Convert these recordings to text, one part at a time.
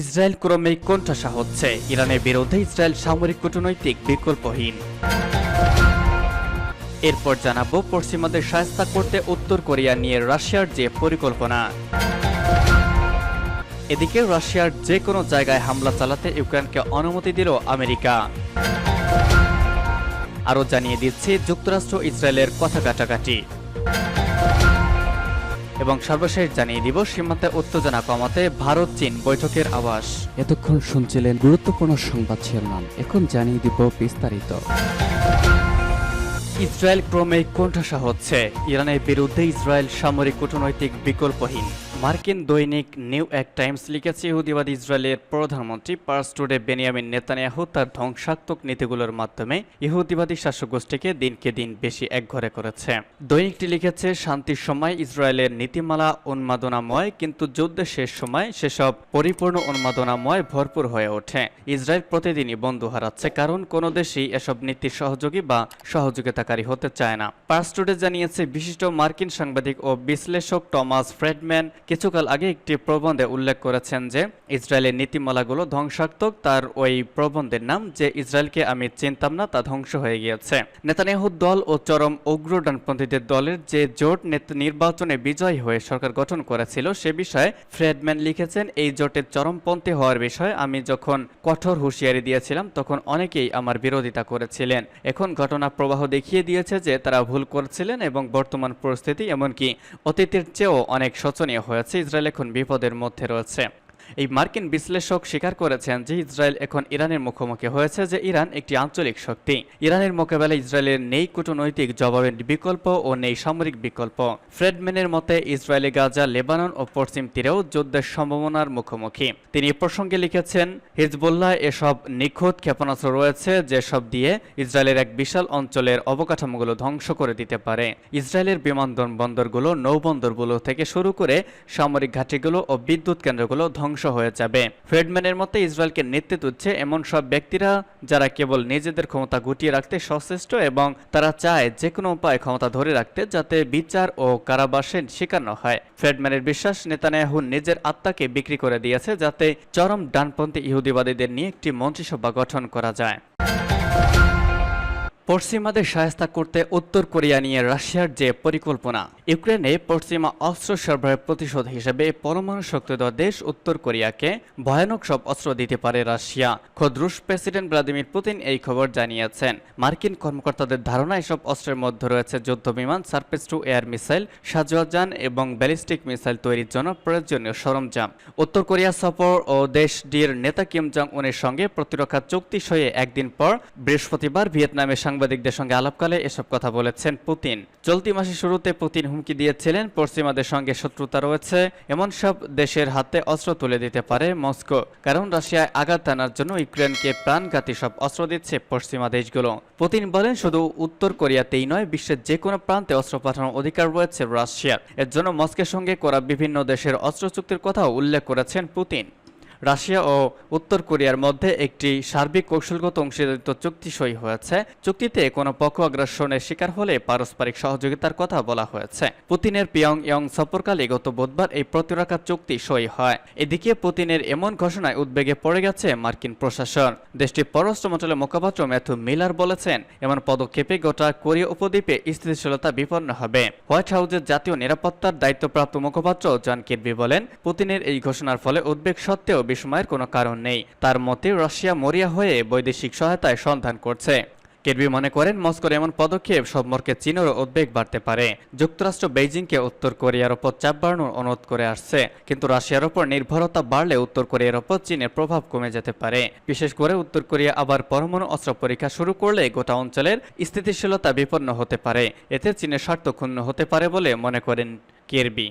Israel ক্রমে কোণঠাসা হচ্ছে। ইরানের বিরুদ্ধে ইসরায়েল সামরিক কূটনৈতিক বিকল্পহীন। এরপর জানাব, পশ্চিমাদের সহায়তা করতে উত্তর কোরিয়া নিয়ে রাশিয়ার যে পরিকল্পনা। এদিকে রাশিয়ার যে কোনো জায়গায় হামলা চালাতে ইউক্রেনকে অনুমতি দিল আমেরিকা। আরও জানিয়ে দিচ্ছে, যুক্তরাষ্ট্র ইসরায়েলের কথা কাটাকাটি। এবং সর্বশেষ জানিয়ে দিব সীমান্তে উত্তেজনা কমাতে ভারত চীন বৈঠকের আবাস এতক্ষণ শুনছিলেন গুরুত্বপূর্ণ সংবাদ শিরোনাম। এখন জানিয়ে দিব বিস্তারিত। ইসরায়েল ক্রমে কোণঠাসা হচ্ছে। ইরানের বিরুদ্ধে ইসরায়েল সামরিক কূটনৈতিক বিকল্পহীন। মার্কিন দৈনিক নিউ এক টাইমস লিখেছে, ইহুদিবাদী ইসরায়েলের প্রধানমন্ত্রী পার্সটুডে বেনিয়ামিন নেতানিয়াহু তার ধ্বংসাত্মক নীতিগুলোর মাধ্যমে ইহুদিবাদী শাসক গোষ্ঠীকে দিনকে দিন বেশি একঘরে করেছে। দৈনিকটি লিখেছে, শান্তির সময় ইসরায়েলের নীতিমালা উন্মাদনাময়, কিন্তু যুদ্ধের শেষ সময় সেসব পরিপূর্ণ উন্মাদনাময় ভরপুর হয়ে ওঠে। ইসরায়েল প্রতিদিনই বন্ধু হারাচ্ছে, কারণ কোনো দেশই এসব নীতির সহযোগী বা সহযোগিতাকারী হতে চায় না। পার্সটুডে জানিয়েছে, বিশিষ্ট মার্কিন সাংবাদিক ও বিশ্লেষক টমাস ফ্রেডম্যান কিছুকাল আগে একটি প্রবন্ধে উল্লেখ করেছেন যে, ইসরায়েলের নীতিমালাগুলো ধ্বংসাত্মক, তার ওই প্রবন্ধের নাম যে, ইসরায়েলকে আমি চিনতাম না, তা ধ্বংস হয়ে গিয়েছে। নেতানিয়াহু দল ও চরম উগ্র ডানপন্থীদের দলের যে জোট নির্বাচনে বিজয়ী হয়ে সরকার গঠন করেছিল, সে বিষয়ে ফ্রেডম্যান লিখেছেন, এই জোটের চরমপন্থী হওয়ার বিষয়ে আমি যখন কঠোর হুঁশিয়ারি দিয়েছিলাম, তখন অনেকেই আমার বিরোধিতা করেছিলেন। এখন ঘটনা প্রবাহ দেখিয়ে দিয়েছে যে, তারা ভুল করেছিলেন এবং বর্তমান পরিস্থিতি এমনকি অতীতের চেয়েও অনেক শোচনীয় হয়েছে। ইসরায়েল এখন বিপদের মধ্যে রয়েছে। এই মার্কিন বিশ্লেষক স্বীকার করেছেন যে ইসরায়েল এখন ইরানের মুখোমুখি হয়েছে, যে ইরান একটি আঞ্চলিক শক্তি। ইরানের মোকাবেলায় ইসরায়েলের নেই কূটনৈতিক জবাবের বিকল্প ও নেই সামরিক বিকল্প। ফ্রেডম্যানের মতে, ইসরায়েলি গাজা, লেবানন ও পশ্চিম তীরেও যুদ্ধের সম্ভাবনার মুখোমুখি। তিনি এ প্রসঙ্গে লিখেছেন, হিজবুল্লাহ এসব নিখুঁত ক্ষেপণাস্ত্র রয়েছে, যেসব দিয়ে ইসরায়েলের এক বিশাল অঞ্চলের অবকাঠামোগুলো ধ্বংস করে দিতে পারে। ইসরায়েলের বিমান বন্দরগুলো নৌবন্দরগুলো থেকে শুরু করে সামরিক ঘাঁটিগুলো ও বিদ্যুৎ কেন্দ্রগুলো ধ্বংস হয়ে যাবে। ফ্রেডম্যানের মতে ইসরায়েলকে নেতৃত্ব দিচ্ছে এমন সব ব্যক্তিরা যারা কেবল নিজেদের ক্ষমতা গুটিয়ে রাখতে সচেষ্ট এবং তারা চায় যে কোনো উপায়ে ক্ষমতা ধরে রাখতে যাতে বিচার ও কারাবাসের শিকার না হয়। ফ্রেডম্যানের বিশ্বাস, নেতানিয়াহু নিজের আত্মাকে বিক্রি করে দিয়েছে যাতে চরম ডানপন্থী ইহুদিবাদীদের নিয়ে একটি মন্ত্রিসভা গঠন করা যায়। পশ্চিমাদের সহায়তা করতে উত্তর কোরিয়া নিয়ে রাশিয়ার যে পরিকল্পনা, ইউক্রেনে পশ্চিমা অস্ত্র সরবরাহের প্রতিশোধ হিসেবে পরমাণু শক্তিধর দেশ উত্তর কোরিয়াকে ভয়ানক সব অস্ত্র দিতে পারে রাশিয়া। খোদ রুশ প্রেসিডেন্ট ভ্লাদিমির পুতিন এই খবর জানিয়েছেন। মার্কিন কর্মকর্তাদের ধারণা, এসব অস্ত্রের মধ্যে রয়েছে যুদ্ধ বিমান, সার্ফেস টু এয়ার মিসাইল, সাজোয়াজান এবং ব্যালিস্টিক মিসাইল তৈরির জন্য প্রয়োজনীয় সরঞ্জাম। উত্তর কোরিয়া সফর ও দেশ দেশটির নেতা কিম জং উনের সঙ্গে প্রতিরক্ষা চুক্তি সয়ে একদিন পর বৃহস্পতিবার ভিয়েতনামে সাংবাদিকদের সঙ্গে আলাপকালে এসব কথা বলেছেন পুতিন। চলতি মাসের শুরুতে পুতিন হুমকি দিয়েছিলেন, পশ্চিমাদের সঙ্গে শত্রুতা রয়েছে, এমন সব দেশের হাতে অস্ত্র তুলে দিতে পারে মস্কো। কারণ রাশিয়ায় আঘাত আনার জন্য ইউক্রেনকে প্রাণঘাতী সব অস্ত্র দিচ্ছে পশ্চিমা দেশগুলো। পুতিন বলেন, শুধু উত্তর কোরিয়াতেই নয়, বিশ্বের যে কোনো প্রান্তে অস্ত্র পাঠানোর অধিকার রয়েছে রাশিয়ার। এর জন্য মস্কের সঙ্গে করা বিভিন্ন দেশের অস্ত্র চুক্তির কথাও উল্লেখ করেছেন পুতিন। রাশিয়া ও উত্তর কোরিয়ার মধ্যে একটি সার্বিক কৌশলগত অংশীদারিত্ব চুক্তি সই হয়েছে। চুক্তিতে কোনো পক্ষ আগ্রাসনের শিকার হলে পারস্পরিক সহযোগিতার কথা বলা হয়েছে। পুতিনের পিয়ং ইয়ং সফরকালে গত বুধবার এই প্রতিরক্ষা চুক্তি সই হয়। এদিকে পুতিনের এমন ঘোষণায় উদ্বেগে পড়ে গেছে মার্কিন প্রশাসন। দেশটির পররাষ্ট্র মন্ত্রণালয়ের মুখপাত্র ম্যাথু মিলার বলেছেন, এমন পদক্ষেপে গোটা কোরিয়া উপদ্বীপে স্থিতিশীলতা বিপন্ন হবে। হোয়াইট হাউসের জাতীয় নিরাপত্তার দায়িত্বপ্রাপ্ত মুখপাত্র জন কিরবি বলেন, পুতিনের এই ঘোষণার ফলে উদ্বেগ সত্ত্বেও বিস্ময়ের কোনো কারণ নেই। তার মতে, রাশিয়া মরিয়া হয়ে বৈদেশিক সহায়তায় সন্ধান করছে। কেরবি মনে করেন, মস্কোর এমন পদক্ষেপ সম্পর্কে চীনেরও উদ্বেগ বাড়তে পারে। যুক্তরাষ্ট্র বেইজিংকে উত্তর কোরিয়ার ওপর চাপ বাড়ানোর অনুরোধ করে আসছে। কিন্তু রাশিয়ার ওপর নির্ভরতা বাড়লে উত্তর কোরিয়ার ওপর চীনের প্রভাব কমে যেতে পারে। বিশেষ করে উত্তর কোরিয়া আবার পরমাণু অস্ত্র পরীক্ষা শুরু করলে গোটা অঞ্চলের স্থিতিশীলতা বিপন্ন হতে পারে। এতে চীনের স্বার্থ ক্ষুণ্ণ হতে পারে বলে মনে করেন কেরবি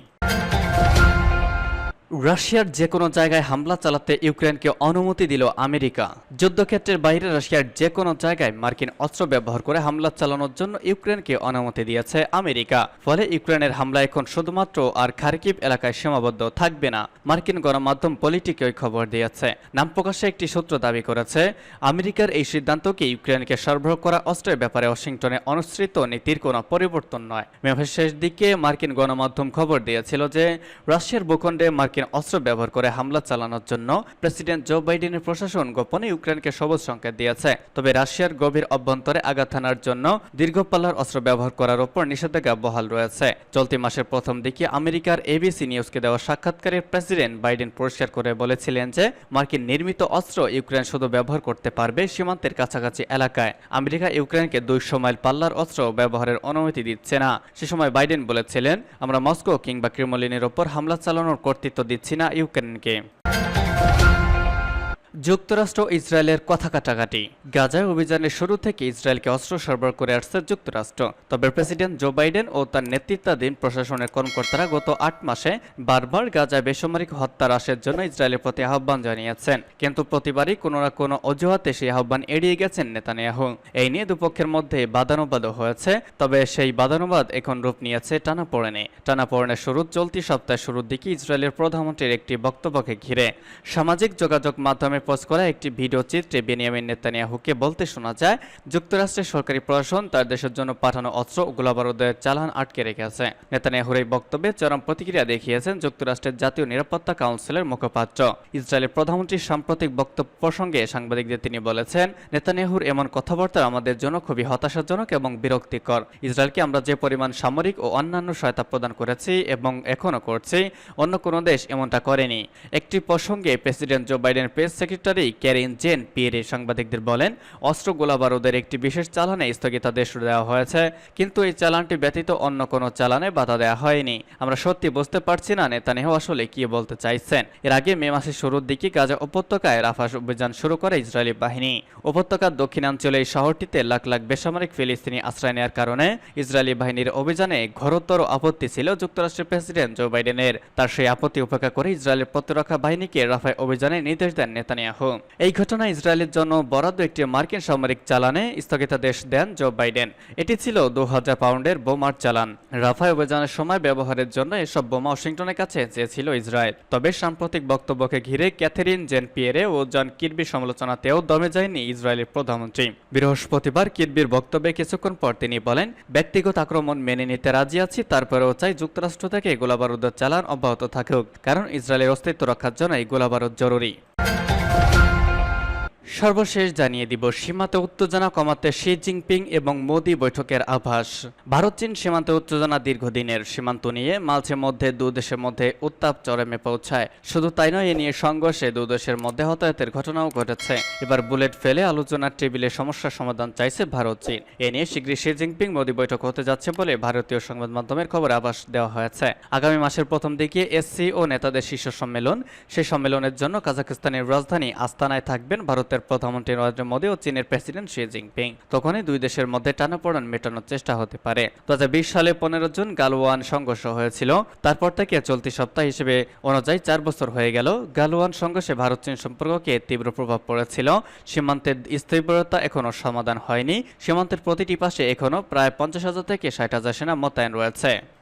রাশিয়ার যে কোনো জায়গায় হামলা চালাতে ইউক্রেনকে অনুমতি দিল আমেরিকা। যুদ্ধক্ষেত্রের বাইরে রাশিয়ার যে কোনো জায়গায় মার্কিন অস্ত্র ব্যবহার করে হামলা চালানোর জন্য ইউক্রেনকে অনুমতি দিয়েছে আমেরিকা। ফলে ইউক্রেনের হামলা এখন শুধুমাত্র আর খারকিব এলাকায় সীমাবদ্ধ থাকবে না, মার্কিন গণমাধ্যম পলিটিক খবর দিয়েছে। নাম প্রকাশে একটি সূত্র দাবি করেছে, আমেরিকার এই সিদ্ধান্তকে ইউক্রেনকে সরবরাহ করা অস্ত্রের ব্যাপারে ওয়াশিংটনে অনুসৃত নীতির কোনো পরিবর্তন নয়? মেঘের শেষ দিকে মার্কিন গণমাধ্যম খবর দিয়েছিল যে, রাশিয়ার ভূখণ্ডে মার্কিন মার্কিন অস্ত্র ব্যবহার করে হামলা চালানোর জন্য প্রেসিডেন্ট জো বাইডেনের প্রশাসন গোপনে ইউক্রেনকে সবুজ সংকেত দিয়েছে। তবে রাশিয়ার গভীর অভ্যন্তরে আঘাত হানার জন্য দীর্ঘ পাল্লার অস্ত্র ব্যবহার করার ওপর নিষেধাজ্ঞা বহাল রয়েছে। চলতি মাসের প্রথম দিকে আমেরিকার এবিসি নিউজকে দেওয়া সাক্ষাৎকারে প্রেসিডেন্ট বাইডেন পরিষ্কার করে বলেছিলেন যে, মার্কিন নির্মিত অস্ত্র ইউক্রেন শুধু ব্যবহার করতে পারবে সীমান্তের কাছাকাছি এলাকায়। আমেরিকা ইউক্রেনকে দুইশো মাইল পাল্লার অস্ত্র ব্যবহারের অনুমতি দিচ্ছে না। সে সময় বাইডেন বলেছিলেন, আমরা মস্কো কিংবা ক্রিমলিনের ওপর হামলা চালানোর কর্তৃত্ব দিচ্ছি না ইউক্রেনকে যুক্তরাষ্ট্র ইসরায়েলের কথা কাটাকাটি। গাজায় অভিযানের শুরু থেকে ইসরায়েলকে অস্ত্র সরবরাহ করে আসছে যুক্তরাষ্ট্র। তবে প্রেসিডেন্ট জো বাইডেন ও তার নেতৃত্বাধীন প্রশাসনের কর্মকর্তারা গত আট মাসে বারবার গাজায় বেসামরিক হত্যা হ্রাসের জন্য ইসরায়েলের প্রতি আহ্বান জানিয়েছেন। কিন্তু প্রতিবারই কোনো না কোনো অজুহাতে সেই আহ্বান এড়িয়ে গেছেন নেতানিয়াহু। এই নিয়ে দুপক্ষের মধ্যে বাদানুবাদও হয়েছে, তবে সেই বাদানুবাদ এখন রূপ নিয়েছে টানাপোড়েনে। টানাপোড়েনের শুরু চলতি সপ্তাহের শুরুর দিকে ইসরায়েলের প্রধানমন্ত্রীর একটি বক্তব্যকে ঘিরে সামাজিক যোগাযোগ মাধ্যমে পোস্ট করা একটি ভিডিও চিত্রে বেনিয়ামিন নেতানিয়াহুকে বলতে শোনা যায়, যুক্তরাষ্ট্রের সরকারি প্রশাসন তার দেশের জন্য পাঠানো অস্ত্র ও গোলাবারুদের চালান আটকে রেখেছে। নেতানিয়াহুর এই বক্তব্যে চরম প্রতিক্রিয়া দেখিয়েছেন যুক্তরাষ্ট্রের জাতীয় নিরাপত্তা কাউন্সিলের মুখপাত্র। ইসরায়েলের প্রধানমন্ত্রীর সাম্প্রতিক বক্তব্য প্রসঙ্গে সাংবাদিকদের তিনি বলেছেন, নেতানিয়াহুর এমন কথাবার্তা আমাদের জন্য খুবই হতাশাজনক এবং বিরক্তিকর। ইসরায়েলকে আমরা যে পরিমাণ সামরিক ও অন্যান্য সহায়তা প্রদান করেছি এবং এখনও করছি, অন্য কোনো দেশ এমনটা করেনি। একটি প্রসঙ্গে president Joe Biden press secretary Karine Jean Pierre সাংবাদিকদের বলেন, অস্ত্র গোলাবারুদের একটি বিশেষ চালানে স্থগিতাদেশ দেওয়া হয়েছে, কিন্তু এই চালানটি ব্যতীত অন্য কোনো চালানে বাধা দেওয়া হয়নি। আমরা সত্যি বুঝতে পারছি না নেতানিয়াহু আসলে কি বলতে চাইছেন। এর আগে মে মাসের শুরুর দিকে গাজা উপত্যকায় রাফাস অভিযান শুরু করে ইসরায়েলি বাহিনী। উপত্যকার দক্ষিণাঞ্চলে এই শহরটিতে লাখ লাখ বেসামরিক ফিলিস্তিনি আশ্রয় নেওয়ার কারণে ইসরায়েলি বাহিনীর অভিযানে ঘোরতর আপত্তি ছিল যুক্তরাষ্ট্রের প্রেসিডেন্ট জো বাইডেনের। তার সেই আপত্তি উপেক্ষা করে ইসরায়েলের প্রতিরক্ষা বাহিনীকে রাফায় অভিযানে নির্দেশ দেন নেতানিয়াহু এই ঘটনা ইসরায়েলের জন্য বরাদ্দ একটি মার্কিন সামরিক চালানে স্থগিতাদেশ দেন জো বাইডেন। এটি ছিল দু হাজার পাউন্ডের বোমার চালান। রাফায় অভিযানের সময় ব্যবহারের জন্য এসব বোমা ওয়াশিংটনের কাছে চেয়েছিল ইসরায়েল। তবে সাম্প্রতিক বক্তব্যকে ঘিরে ক্যাথেরিন জেন পিয়েরে ও জন কিরবির সমালোচনাতেও দমে যায়নি ইসরায়েলের প্রধানমন্ত্রী। বৃহস্পতিবার কিরবির বক্তব্যে কিছুক্ষণ পর তিনি বলেন, ব্যক্তিগত আক্রমণ মেনে নিতে রাজি আছি, তারপরেও চাই যুক্তরাষ্ট্র থেকে গোলাবারুদের চালান অব্যাহত থাকুক, কারণ ইসরায়েলের অস্তিত্ব রক্ষার জন্য এই গোলাবারুদ জরুরি। সর্বশেষ জানিয়ে দিব, সীমান্তে উত্তেজনা কমাতে শি জিনপিং এবং মোদি বৈঠকের আভাস। ভারত, চীন সীমান্তে উত্তেজনা দীর্ঘদিনের সীমান্ত নিয়ে মাঝে মধ্যে দেশের মধ্যে উত্তাপ চরমে পৌঁছায়। শুধু তাই নয়, এ নিয়ে সংঘর্ষে দেশের মধ্যে হতাহতের ঘটনাও ঘটেছে। এবার বুলেট ফেলে আলোচনার টেবিলে সমস্যার সমাধান চাইছে ভারত, চীন। এ নিয়ে শীঘ্রই শি জিনপিং মোদি বৈঠক হতে যাচ্ছে বলে ভারতীয় সংবাদ মাধ্যমের খবর আভাস দেওয়া হয়েছে। আগামী মাসের প্রথম দিকে এসসি ও নেতাদের শীর্ষ সম্মেলন। সেই সম্মেলনের জন্য কাজাকিস্তানের রাজধানী আস্তানায় থাকবেন ভারতের প্রধানমন্ত্রী নরেন্দ্র মোদী ও চীনের প্রেসিডেন্ট শি জিনপিং তখনই দুই দেশের মধ্যে টানাপোড়েন মেটানোর চেষ্টা হতে পারে। দু সালে পনেরো জুন গালওয়ান সংঘর্ষ হয়েছিল। তারপর থেকে চলতি সপ্তাহ হিসেবে অনুযায়ী চার বছর হয়ে গেল। গালওয়ান সংঘর্ষে ভারত চীন সম্পর্ককে তীব্র প্রভাব পড়েছিল। সীমান্তের স্থিরতা এখনও সমাধান হয়নি। সীমান্তের প্রতিটি পাশে এখনও প্রায় পঞ্চাশ হাজার থেকে ষাট হাজার সেনা মোতায়েন রয়েছে।